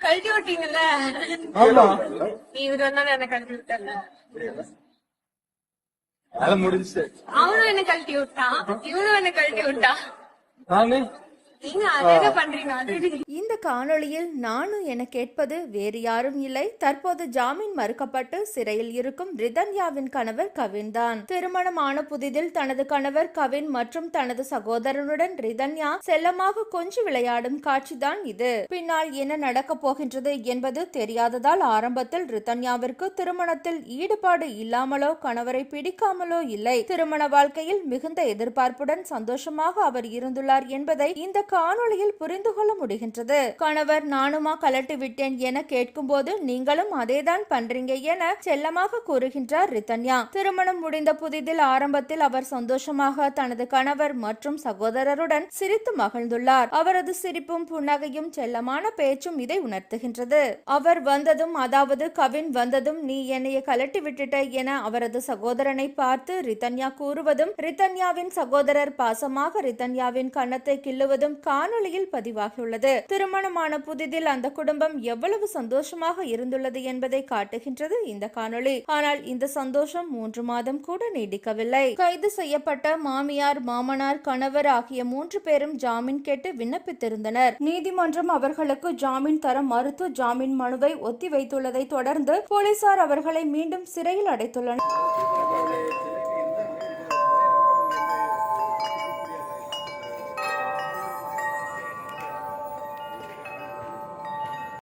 கழட்டி விட்டீங்கல்ல? இவரு வந்தாலும் என்ன கழட்டி முடிஞ்சுச்சு. அவனும் என்ன கழட்டி விட்டான். இவனும் என்ன கழட்டி விட்டான். இந்த காணொளியில் நானும் என கேட்பது வேறு யாரும் இல்லை. தற்போது ஜாமீன் மறுக்கப்பட்டு சிறையில் இருக்கும் ரிதன்யாவின் கணவர் கவின் தான் திருமணமான புதிதில் தனது கணவர் கவின் மற்றும் தனது சகோதரனுடன் ரிதன்யா செல்லமாக கொஞ்சி விளையாடும் காட்சிதான் இது. பின்னால் என்ன நடக்கப் போகின்றது என்பது தெரியாததால் ஆரம்பத்தில் ரிதன்யாவிற்கு திருமணத்தில் ஈடுபாடு இல்லாமலோ கணவரை பிடிக்காமலோ இல்லை. திருமண வாழ்க்கையில் மிகுந்த எதிர்பார்ப்புடன் சந்தோஷமாக அவர் இருந்துள்ளார் என்பதை இந்த காணொளியில் புரிந்து கொள்ள முடிகின்றது. கணவர் நானுமா கலட்டி விட்டேன் என கேட்கும்போது நீங்களும் அதேதான் பண்றீங்க என செல்லமாக கூறுகின்றார் ரிதன்யா. திருமணம் முடிந்த புதிதில் ஆரம்பத்தில் அவர் சந்தோஷமாக தனது கணவர் மற்றும் சகோதரருடன் சிரித்து மகிழ்ந்துள்ளார். அவரது சிரிப்பும் புன்னகையும் செல்லமான பேச்சும் இதை உணர்த்துகின்றது. அவர் வந்ததும் அதாவது கவின் வந்ததும் நீ என்னைய கலட்டி விட்டுட்ட என அவரது சகோதரனை பார்த்து ரிதன்யா கூறுவதும் ரிதன்யாவின் சகோதரர் பாசமாக ரிதன்யாவின் கன்னத்தை கிள்ளுவதும் காணொளியில் பதிவாகியுள்ளது. திருமணமான புதிதில் அந்த குடும்பம் எவ்வளவு சந்தோஷமாக இருந்துள்ளது என்பதை காட்டுகின்றது இந்த காணொளி. ஆனால் இந்த சந்தோஷம் மூன்று மாதம் கூட நீடிக்கவில்லை. கைது செய்யப்பட்ட மாமியார் மாமனார் கணவர் ஆகிய மூன்று பேரும் ஜாமீன் கேட்டு விண்ணப்பித்திருந்தனர். நீதிமன்றம் அவர்களுக்கு ஜாமீன் தர மறுத்து ஜாமீன் மனுவை ஒத்தி வைத்துள்ளதை தொடர்ந்து போலீசார் அவர்களை மீண்டும் சிறையில் அடைத்துள்ளனர்.